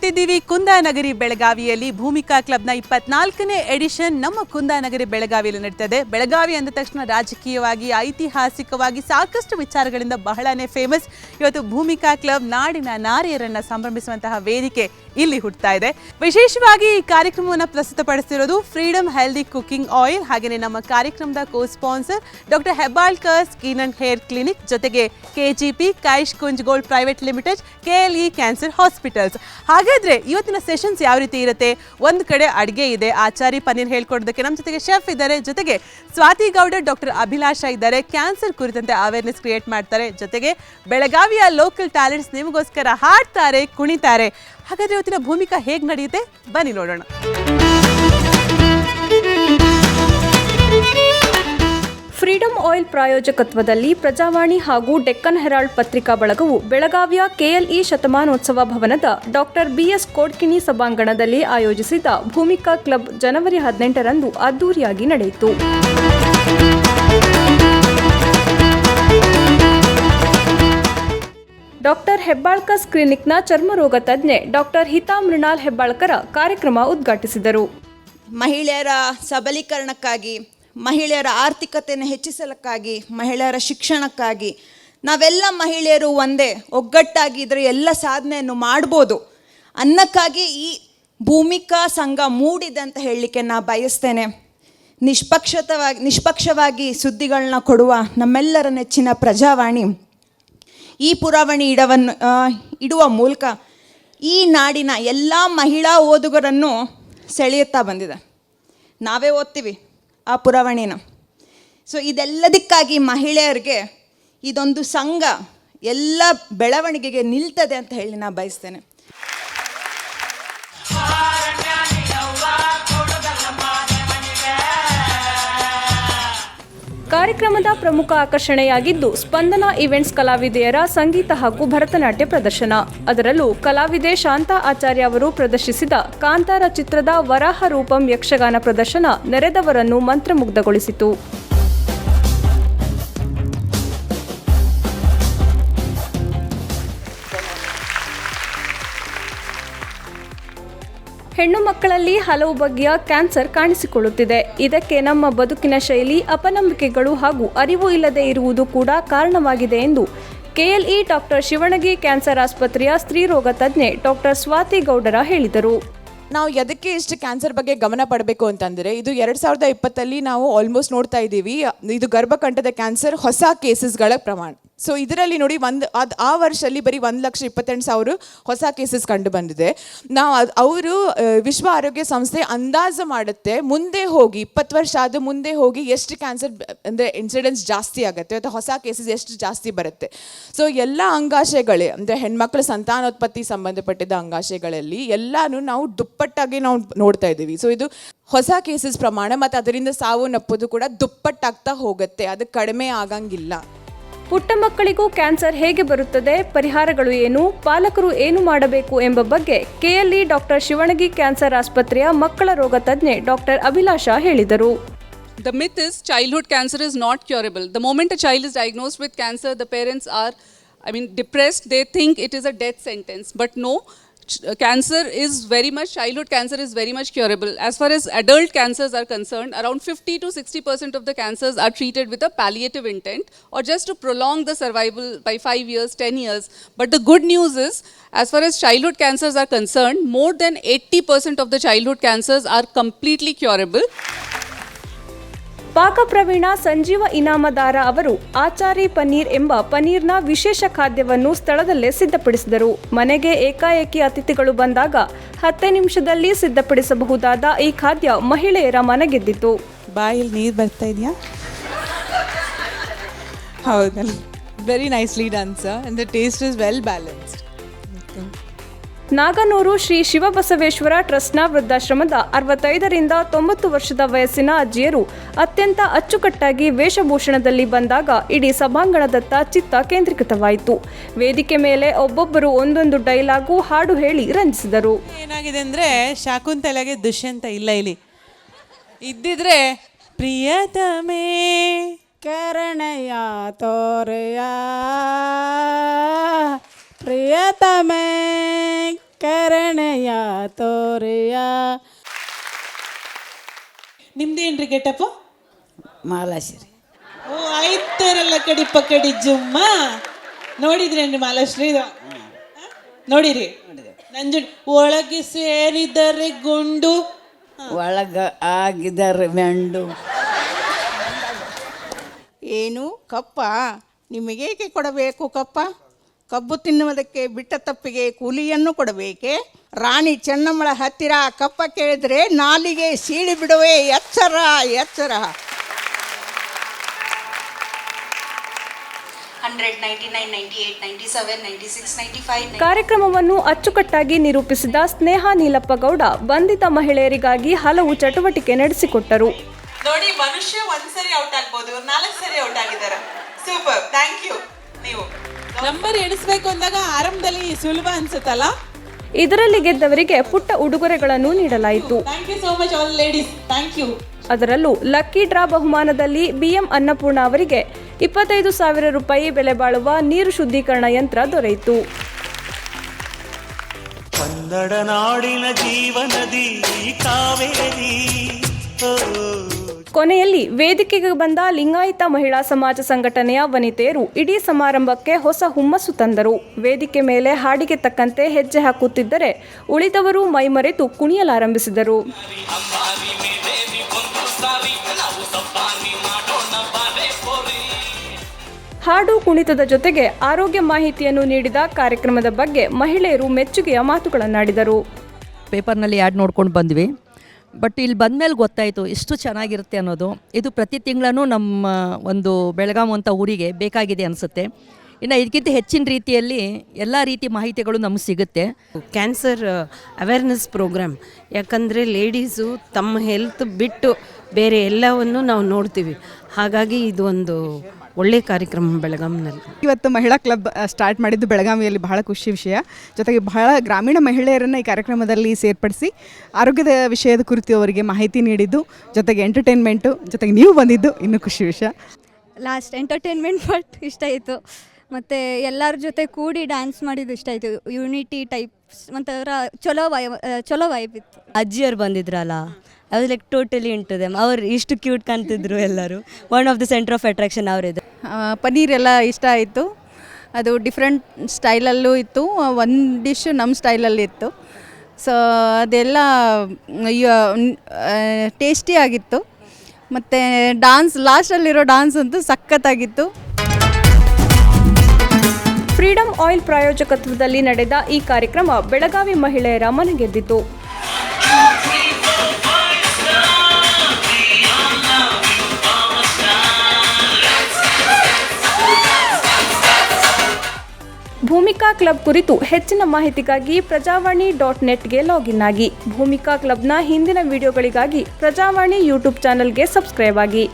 ನಾವಿವತ್ತಿದ್ದೀವಿ ಕುಂದಾನಗರಿ ಬೆಳಗಾವಿಯಲ್ಲಿ ಭೂಮಿಕಾ ಕ್ಲಬ್ನ ಇಪ್ಪತ್ನಾಲ್ಕನೇ ಎಡಿಷನ್ ನಮ್ಮ ಕುಂದಾನಗರಿ ಬೆಳಗಾವಿಯಲ್ಲಿ ನಡೀತದೆ. ಬೆಳಗಾವಿ ಅಂದ ತಕ್ಷಣ ರಾಜಕೀಯವಾಗಿ, ಐತಿಹಾಸಿಕವಾಗಿ ಸಾಕಷ್ಟು ವಿಚಾರಗಳಿಂದ ಬಹಳನೇ ಫೇಮಸ್ ಇವತ್ತು ಭೂಮಿಕಾ ಕ್ಲಬ್ ನಾಡಿನ ನಾರಿಯರನ್ನ ಸಂಭ್ರಮಿಸುವಂತಹ ವೇದಿಕೆ ಇಲ್ಲಿ ಹುಟ್ಟುತ್ತಾ ಇದೆ. ವಿಶೇಷವಾಗಿ ಈ ಕಾರ್ಯಕ್ರಮವನ್ನು ಪ್ರಸ್ತುತಪಡಿಸಿರೋದು ಫ್ರೀಡಮ್ ಹೆಲ್ದಿ ಕುಕಿಂಗ್ ಆಯಿಲ್ ಹಾಗೆಯೇ ನಮ್ಮ ಕಾರ್ಯಕ್ರಮದ co sponsor doctor Hebbalkar skin and hair clinic ಜೊತೆಗೆ ಕೆಜಿಪಿ ಕೈಶ್ ಕುಂಜ್ಗೋಲ್ಡ್ private limited KLE cancer hospitals ಹಾಗಾದ್ರೆ ಇವತ್ತಿನ ಸೆಷನ್ಸ್ ಯಾವ ರೀತಿ ಇರುತ್ತೆ? ಒಂದು ಕಡೆ ಅಡುಗೆ ಇದೆ, ಆಚಾರಿ ಪನ್ನೀರ್ ಹೇಳ್ಕೊಡೋದಕ್ಕೆ ನಮ್ಮ ಜೊತೆಗೆ ಶೆಫ್ ಇದ್ದಾರೆ. ಜೊತೆಗೆ ಸ್ವಾತಿ ಗೌಡ ಡಾಕ್ಟರ್ ಅಭಿಲಾಷ ಇದ್ದಾರೆ. ಕ್ಯಾನ್ಸರ್ ಕುರಿತಂತೆ ಅವೇರ್ನೆಸ್ ಕ್ರಿಯೇಟ್ ಮಾಡ್ತಾರೆ. ಜೊತೆಗೆ ಬೆಳಗಾವಿಯ ಲೋಕಲ್ ಟ್ಯಾಲೆಂಟ್ಸ್ ನಿಮಗೋಸ್ಕರ ಹಾಡ್ತಾರೆ, ಕುಣಿತಾರೆ. ಹಾಗಾದ್ರೆ ಇವತ್ತಿನ ಭೂಮಿಕಾ ಹೇಗೆ ನಡೆಯುತ್ತೆ? ಬನ್ನಿ ನೋಡೋಣ. ಫ್ರೀಡಮ್ ಆಯಿಲ್ ಪ್ರಾಯೋಜಕತ್ವದಲ್ಲಿ ಪ್ರಜಾವಾಣಿ ಹಾಗೂ ಡೆಕ್ಕನ್ ಹೆರಾಲ್ಡ್ ಪತ್ರಿಕಾ ಬಳಗವು ಬೆಳಗಾವಿಯ ಕೆಎಲ್ಇ ಶತಮಾನೋತ್ಸವ ಭವನದ ಡಾಕ್ಟರ್ ಬಿಎಸ್ ಕೋಡ್ಕಿಣಿ ಸಭಾಂಗಣದಲ್ಲಿ ಆಯೋಜಿಸಿದ ಭೂಮಿಕಾ ಕ್ಲಬ್ ಜನವರಿ ಹದಿನೆಂಟರಂದು ಅದ್ದೂರಿಯಾಗಿ ನಡೆಯಿತು. ಡಾಕ್ಟರ್ ಹೆಬ್ಬಾಳ್ಕರ್ ಕ್ಲಿನಿಕ್ನ ಚರ್ಮರೋಗ ತಜ್ಞೆ ಡಾಕ್ಟರ್ ಹಿತಾ ಮೃಣಾಲ್ ಹೆಬ್ಬಾಳ್ಕರ ಕಾರ್ಯಕ್ರಮ ಉದ್ಘಾಟಿಸಿದರು. ಮಹಿಳೆಯರ ಸಬಲೀಕರಣಕ್ಕಾಗಿ ಮಹಿಳೆಯರ ಆರ್ಥಿಕತೆಯನ್ನು ಹೆಚ್ಚಿಸಲಕ್ಕಾಗಿ, ಮಹಿಳೆಯರ ಶಿಕ್ಷಣಕ್ಕಾಗಿ, ನಾವೆಲ್ಲ ಮಹಿಳೆಯರು ಒಂದೇ ಒಗ್ಗಟ್ಟಾಗಿ ಒಗ್ಗಟ್ಟಾಗಿದ್ದರೆ ಎಲ್ಲ ಸಾಧನೆಯನ್ನು ಮಾಡ್ಬೋದು. ಅನ್ನಕ್ಕಾಗಿ ಈ ಭೂಮಿಕಾ ಸಂಘ ಮೂಡಿದೆ ಅಂತ ಹೇಳಲಿಕ್ಕೆ ನಾ ಬಯಸ್ತೇನೆ. ನಿಷ್ಪಕ್ಷತವಾಗಿ, ನಿಷ್ಪಕ್ಷವಾಗಿ ಸುದ್ದಿಗಳನ್ನ ಕೊಡುವ ನಮ್ಮೆಲ್ಲರ ನೆಚ್ಚಿನ ಪ್ರಜಾವಾಣಿ. ಈ ಪುರಾವಣಿ ಇಡವನ್ನು ಇಡುವ ಮೂಲಕ ಈ ನಾಡಿನ ಎಲ್ಲ ಮಹಿಳಾ ಓದುಗರನ್ನು ಸೆಳೆಯುತ್ತಾ ಬಂದಿದೆ. ನಾವೇ ಓದ್ತೀವಿ. ಆ ಪುರಾವಣೆನ. ಸೊ ಇದೆಲ್ಲದಕ್ಕಾಗಿ ಮಹಿಳೆಯರಿಗೆ ಇದೊಂದು ಸಂಘ ಎಲ್ಲ ಬೆಳವಣಿಗೆಗೆ ನಿಲ್ತದೆ ಅಂತ ಹೇಳಿ ನಾನು ಬಯಸ್ತೇನೆ. ಕಾರ್ಯಕ್ರಮದ ಪ್ರಮುಖ ಆಕರ್ಷಣೆಯಾಗಿದ್ದು ಸ್ಪಂದನ ಇವೆಂಟ್ಸ್ ಕಲಾವಿದೆಯರ ಸಂಗೀತ ಹಾಗೂ ಭರತನಾಟ್ಯ ಪ್ರದರ್ಶನ. ಅದರಲ್ಲೂ ಕಲಾವಿದೆ ಶಾಂತಾ ಆಚಾರ್ಯ ಅವರು ಪ್ರದರ್ಶಿಸಿದ ಕಾಂತಾರ ಚಿತ್ರದ ವರಾಹ ರೂಪಂ ಯಕ್ಷಗಾನ ಪ್ರದರ್ಶನ ನೆರೆದವರನ್ನು ಮಂತ್ರಮುಗ್ಧಗೊಳಿಸಿತು. ಹೆಣ್ಣು ಮಕ್ಕಳಲ್ಲಿ ಹಲವು ಬಗೆಯ ಕ್ಯಾನ್ಸರ್ ಕಾಣಿಸಿಕೊಳ್ಳುತ್ತಿದೆ. ಇದಕ್ಕೆ ನಮ್ಮ ಬದುಕಿನ ಶೈಲಿ, ಅಪನಂಬಿಕೆಗಳು ಹಾಗೂ ಅರಿವು ಇಲ್ಲದೆ ಇರುವುದು ಕೂಡ ಕಾರಣವಾಗಿದೆ ಎಂದು ಕೆಎಲ್ಇ ಡಾಕ್ಟರ್ ಶಿವಣಗಿ ಕ್ಯಾನ್ಸರ್ ಆಸ್ಪತ್ರೆಯ ಸ್ತ್ರೀರೋಗ ತಜ್ಞೆ ಡಾಕ್ಟರ್ ಸ್ವಾತಿ ಗೌಡರ ಹೇಳಿದರು. ನಾವು ಎದಕ್ಕೆ ಇಷ್ಟು ಕ್ಯಾನ್ಸರ್ ಬಗ್ಗೆ ಗಮನ ಪಡಬೇಕು ಅಂತಂದರೆ, ಇದು ಎರಡು ಸಾವಿರದ ಇಪ್ಪತ್ತಲ್ಲಿ ನಾವು ಆಲ್ಮೋಸ್ಟ್ ನೋಡ್ತಾ ಇದ್ದೀವಿ. ಇದು ಗರ್ಭಕಂಠದ ಕ್ಯಾನ್ಸರ್ ಹೊಸ ಕೇಸಸ್ಗಳ ಪ್ರಮಾಣ. ಸೊ ಇದರಲ್ಲಿ ನೋಡಿ ಒಂದು ಅದು ಆ ವರ್ಷದಲ್ಲಿ ಬರೀ ಒಂದು ಲಕ್ಷ ಇಪ್ಪತ್ತೆಂಟು ಸಾವಿರ ಹೊಸ ಕೇಸಸ್ ಕಂಡು ಬಂದಿದೆ. ನಾವು ಅವರು ವಿಶ್ವ ಆರೋಗ್ಯ ಸಂಸ್ಥೆ ಅಂದಾಜು ಮಾಡುತ್ತೆ, ಮುಂದೆ ಹೋಗಿ, ಇಪ್ಪತ್ತು ವರ್ಷ ಆದ ಮುಂದೆ ಹೋಗಿ ಎಷ್ಟು ಕ್ಯಾನ್ಸರ್ ಅಂದರೆ ಇನ್ಸಿಡೆನ್ಸ್ ಜಾಸ್ತಿ ಆಗುತ್ತೆ, ಅಥವಾ ಹೊಸ ಕೇಸಸ್ ಎಷ್ಟು ಜಾಸ್ತಿ ಬರುತ್ತೆ. ಸೊ ಎಲ್ಲ ಅಂಗಾಶಯಗಳೇ, ಅಂದರೆ ಹೆಣ್ಮಕ್ಳ ಸಂತಾನೋತ್ಪತ್ತಿ ಸಂಬಂಧಪಟ್ಟಿದ್ದ ಅಂಗಾಶಯಗಳಲ್ಲಿ ಎಲ್ಲಾನು ನಾವು ದುಪ್ಪಟ್ಟಾಗಿ ನಾವು ನೋಡ್ತಾ ಇದ್ದೀವಿ. ಸೊ ಇದು ಹೊಸ ಕೇಸಸ್ ಪ್ರಮಾಣ, ಮತ್ತು ಅದರಿಂದ ಸಾವು ನಪ್ಪೋದು ಕೂಡ ದುಪ್ಪಟ್ಟಾಗ್ತಾ ಹೋಗುತ್ತೆ, ಅದು ಕಡಿಮೆ ಆಗಂಗಿಲ್ಲ. ಪುಟ್ಟ ಮಕ್ಕಳಿಗೂ ಕ್ಯಾನ್ಸರ್ ಹೇಗೆ ಬರುತ್ತದೆ, ಪರಿಹಾರಗಳು ಏನು, ಪಾಲಕರು ಏನು ಮಾಡಬೇಕು ಎಂಬ ಬಗ್ಗೆ ಕೆಎಲ್ಇ ಡಾಕ್ಟರ್ ಶಿವಣಗಿ ಕ್ಯಾನ್ಸರ್ ಆಸ್ಪತ್ರೆಯ ಮಕ್ಕಳ ರೋಗ ತಜ್ಞೆ ಡಾಕ್ಟರ್ ಅಭಿಲಾಷಾ ಹೇಳಿದರು. The myth is childhood cancer is not curable the moment child is diagnose with cancer the parents are I mean depressed they think it is a death sentence but no Uh, cancer is very much, childhood cancer is very much curable. As far as adult cancers are concerned, around 50 to 60% of the cancers are treated with a palliative intent or just to prolong the survival by 5 years, 10 years. But the good news is, as far as childhood cancers are concerned, more than 80% of the childhood cancers are completely curable. ಪಾಕಪ್ರವೀಣ ಸಂಜೀವ ಇನಾಮದಾರ ಅವರು ಆಚಾರಿ ಪನ್ನೀರ್ ಎಂಬ ಪನ್ನೀರ್ನ ವಿಶೇಷ ಖಾದ್ಯವನ್ನು ಸ್ಥಳದಲ್ಲೇ ಸಿದ್ಧಪಡಿಸಿದರು. ಮನೆಗೆ ಏಕಾಏಕಿ ಅತಿಥಿಗಳು ಬಂದಾಗ ಹತ್ತೇ ನಿಮಿಷದಲ್ಲಿ ಸಿದ್ಧಪಡಿಸಬಹುದಾದ ಈ ಖಾದ್ಯ ಮಹಿಳೆಯರ ಮನಗೆದ್ದಿತು. ಬಾಯಲ್ಲಿ ನೀರು ಬರ್ತಾ ಇದೆಯಾ? ಹೌದಲ್ಲ. Very nicely done sir the taste is well balanced Naganur Shri Shivabasaveshwara ಟ್ರಸ್ಟ್ನ ವೃದ್ಧಾಶ್ರಮದ ಅರವತ್ತೈದರಿಂದ ತೊಂಬತ್ತು ವರ್ಷದ ವಯಸ್ಸಿನ ಅಜ್ಜಿಯರು ಅತ್ಯಂತ ಅಚ್ಚುಕಟ್ಟಾಗಿ ವೇಷಭೂಷಣದಲ್ಲಿ ಬಂದಾಗ ಇಡೀ ಸಭಾಂಗಣದತ್ತ ಚಿತ್ತ ಕೇಂದ್ರೀಕೃತವಾಯಿತು. ವೇದಿಕೆ ಮೇಲೆ ಒಬ್ಬೊಬ್ಬರು ಒಂದೊಂದು ಡೈಲಾಗು ಹಾಡು ಹೇಳಿ ರಂಜಿಸಿದರು. ಏನಾಗಿದೆ ಅಂದರೆ ಶಾಕುಂತಲೆಗೆ ದುಷ್ಯಂತ ಇಲ್ಲ ಇಲ್ಲಿ. ಇದ್ದಿದ್ರೆ ಪ್ರಿಯತಮೇ ಕರಣಯ ತೋರೆಯ ಪ್ರಿಯತಮೇ ಕರಣಯ ತೋರಿಯ. ನಿಮ್ದೇನ್ರಿ ಗೆಟಪ್ಪ ಮಾಲಾಶ್ರೀ. ಓ ಆಯ್ತಾರಲ್ಲ ಕಡಿಪ ಕಡಿ ಜುಮ್ಮ. ನೋಡಿದ್ರೇನ್ರಿ ಮಾಲಾಶ್ರೀ ಇದು? ನೋಡಿರಿ? ನಂಜು ಒಳಗೆ ಸೇರಿದರೆ ಗುಂಡು. ಒಳಗ ಆಗಿದರೆ ಮೆಂಡು. ಏನು ಕಪ್ಪ? ನಿಮಗೇಕೆ ಕೊಡಬೇಕು ಕಪ್ಪ? ಕಬ್ಬು ತಿನ್ನುವುದಕ್ಕೆ ಬಿಟ್ಟ ತಪ್ಪಿಗೆ ಕೂಲಿಯನ್ನು ಕೊಡಬೇಕೆ? ರಾಣಿ ಚೆನ್ನಮ್ಮಳ ಹತ್ತಿರ ಕಪ್ಪ ಕೇಳಿದರೆ ನಾಲಿಗೆ ಸೀಳಿ ಬಿಡುವೆ ಎಚ್ಚರ ಎಚ್ಚರ. Hundred ninety nine ninety eight ninety seven ninety six ninety five ಕಾರ್ಯಕ್ರಮವನ್ನು ಅಚ್ಚುಕಟ್ಟಾಗಿ ನಿರೂಪಿಸಿದ ಸ್ನೇಹ ನೀಲಪ್ಪ ಗೌಡ ಬಂಧಿತ ಮಹಿಳೆಯರಿಗಾಗಿ ಹಲವು ಚಟುವಟಿಕೆ ನಡೆಸಿಕೊಟ್ಟರು. ನೋಡಿ ಮನುಷ್ಯ ಒಂದ್ಸರಿ ಔಟ್ ಆಗ್ಬೋದು ನಾಲ್ಕು ಸರಿ ಔಟ್ ಆಗಿದ್ದಾರೆ. ಸೂಪರ್ ಥ್ಯಾಂಕ್ ಯು ನೀವು. ನಂಬರ್ ಎಣಿಸ್ಬೇಕು ಅಂದಾಗ ಆರಂಭದಲ್ಲಿ ಸುಲಭ ಅನ್ಸುತ್ತಲ್ಲ? ಇದರಲ್ಲಿ ಗೆದ್ದವರಿಗೆ ಪುಟ್ಟ ಉಡುಗೊರೆಗಳನ್ನು ನೀಡಲಾಯಿತು. Thank you so much all ladies thank you ಅದರಲ್ಲೂ ಲಕ್ಕಿ ಡ್ರಾ ಬಹುಮಾನದಲ್ಲಿ ಬಿಎಂ ಅನ್ನಪೂರ್ಣ ಅವರಿಗೆ ಇಪ್ಪತ್ತೈದು ಸಾವಿರ ರೂಪಾಯಿ ಬೆಲೆ ಬಾಳುವ ನೀರು ಶುದ್ಧೀಕರಣ ಯಂತ್ರ ದೊರೆಯಿತು. ಕನ್ನಡ ನಾಡಿನ ಜೀವನದಿ ಕಾವೇರಿ ಓ ಕೊನೆಯಲ್ಲಿ ವೇದಿಕೆಗೆ ಬಂದ ಲಿಂಗಾಯತ ಮಹಿಳಾ ಸಮಾಜ ಸಂಘಟನೆಯ ವನಿತೆಯರು ಇಡೀ ಸಮಾರಂಭಕ್ಕೆ ಹೊಸ ಹುಮ್ಮಸ್ಸು ತಂದರು. ವೇದಿಕೆ ಮೇಲೆ ಹಾಡಿಗೆ ತಕ್ಕಂತೆ ಹೆಜ್ಜೆ ಹಾಕುತ್ತಿದ್ದರೆ ಉಳಿದವರು ಮೈಮರೆತು ಕುಣಿಯಲಾರಂಭಿಸಿದರು. ಹಾಡು ಕುಣಿತದ ಜೊತೆಗೆ ಆರೋಗ್ಯ ಮಾಹಿತಿಯನ್ನು ನೀಡಿದ ಕಾರ್ಯಕ್ರಮದ ಬಗ್ಗೆ ಮಹಿಳೆಯರು ಮೆಚ್ಚುಗೆಯ ಮಾತುಗಳನ್ನಾಡಿದರು. ಪೇಪರ್ನಲ್ಲಿ ಆ್ಯಡ್ ನೋಡ್ಕೊಂಡು ಬಂದ್ವಿ. ಬಟ್ ಇಲ್ಲಿ ಬಂದಮೇಲೆ ಗೊತ್ತಾಯಿತು ಎಷ್ಟು ಚೆನ್ನಾಗಿರುತ್ತೆ ಅನ್ನೋದು. ಇದು ಪ್ರತಿ ತಿಂಗಳೂ ನಮ್ಮ ಒಂದು ಬೆಳಗಾಂ ಅಂತ ಊರಿಗೆ ಬೇಕಾಗಿದೆ ಅನಿಸುತ್ತೆ. ಇನ್ನು ಇದಕ್ಕಿಂತ ಹೆಚ್ಚಿನ ರೀತಿಯಲ್ಲಿ ಎಲ್ಲ ರೀತಿ ಮಾಹಿತಿಗಳು ನಮಗೆ ಸಿಗುತ್ತೆ. ಕ್ಯಾನ್ಸರ್ ಅವೇರ್ನೆಸ್ ಪ್ರೋಗ್ರಾಮ್ ಯಾಕಂದರೆ ಲೇಡೀಸು ತಮ್ಮ ಹೆಲ್ತ್ ಬಿಟ್ಟು ಬೇರೆ ಎಲ್ಲವನ್ನು ನಾವು ನೋಡ್ತೀವಿ. ಹಾಗಾಗಿ ಇದು ಒಂದು ಒಳ್ಳೆಯ ಕಾರ್ಯಕ್ರಮ ಬೆಳಗಾಂನಲ್ಲಿ. ಇವತ್ತು ಮಹಿಳಾ ಕ್ಲಬ್ ಸ್ಟಾರ್ಟ್ ಮಾಡಿದ್ದು ಬೆಳಗಾವಿಯಲ್ಲಿ ಬಹಳ ಖುಷಿ ವಿಷಯ. ಜೊತೆಗೆ ಬಹಳ ಗ್ರಾಮೀಣ ಮಹಿಳೆಯರನ್ನು ಈ ಕಾರ್ಯಕ್ರಮದಲ್ಲಿ ಸೇರ್ಪಡಿಸಿ ಆರೋಗ್ಯದ ವಿಷಯದ ಕುರಿತು ಅವರಿಗೆ ಮಾಹಿತಿ ನೀಡಿದ್ದು ಜೊತೆಗೆ ಎಂಟರ್ಟೈನ್ಮೆಂಟು ಜೊತೆಗೆ ನೀವು ಬಂದಿದ್ದು ಇನ್ನೂ ಖುಷಿ ವಿಷಯ. ಲಾಸ್ಟ್ ಎಂಟರ್ಟೈನ್ಮೆಂಟ್ ಬಟ್ ಇಷ್ಟ ಆಯಿತು. ಮತ್ತು ಎಲ್ಲರ ಜೊತೆ ಕೂಡಿ ಡ್ಯಾನ್ಸ್ ಮಾಡಿದ್ದು ಇಷ್ಟ ಆಯಿತು. ಯೂನಿಟಿ ಟೈಪ್ಸ್ ಒಂಥರ ಚಲೋ ವೈ ಚಲೋ ವೈಬ್ ಇತ್ತು. ಅಜ್ಜಿಯರು ಬಂದಿದ್ರಲ್ಲ ಅದು ಲೈಕ್ ಟೋಟಲಿ ಇಂಟು ದೆಮ್ ಅವ್ರು ಇಷ್ಟು ಕ್ಯೂಟ್ ಕಾಣ್ತಿದ್ರು ಎಲ್ಲರೂ. One of the centre of attraction ಅವರಿದು. Paneer ಎಲ್ಲ ಇಷ್ಟ ಆಯಿತು. ಅದು ಡಿಫ್ರೆಂಟ್ ಸ್ಟೈಲಲ್ಲೂ ಇತ್ತು. ಒಂದು ಡಿಶ್ ನಮ್ಮ ಸ್ಟೈಲಲ್ಲಿ ಇತ್ತು. ಸೊ ಅದೆಲ್ಲ ಟೇಸ್ಟಿ ಆಗಿತ್ತು. ಮತ್ತು ಡಾನ್ಸ್ ಲಾಸ್ಟಲ್ಲಿರೋ ಡಾನ್ಸ್ ಅಂತೂ ಸಖತ್ತಾಗಿತ್ತು. ಫ್ರೀಡಂ ಆಯಿಲ್ ಪ್ರಾಯೋಜಕತ್ವದಲ್ಲಿ ನಡೆದ ಈ ಕಾರ್ಯಕ್ರಮ ಬೆಳಗಾವಿ ಮಹಿಳೆಯರ ಮನಗೆದ್ದಿತು. ಕ್ಲಬ್ ಕುರಿತು ಹೆಚ್ಚಿನ ಮಾಹಿತಿಗಾಗಿ ಪ್ರಜಾವಾಣಿ ಡಾಟ್ ನೆಟ್ಗೆ ಲಾಗಿನ್ ಆಗಿ. ಭೂಮಿಕಾ ಕ್ಲಬ್ನ ಹಿಂದಿನ ವಿಡಿಯೋಗಳಿಗಾಗಿ ಪ್ರಜಾವಾಣಿ ಯೂಟ್ಯೂಬ್ ಚಾನೆಲ್ಗೆ ಸಬ್ಸ್ಕ್ರೈಬ್ ಆಗಿ.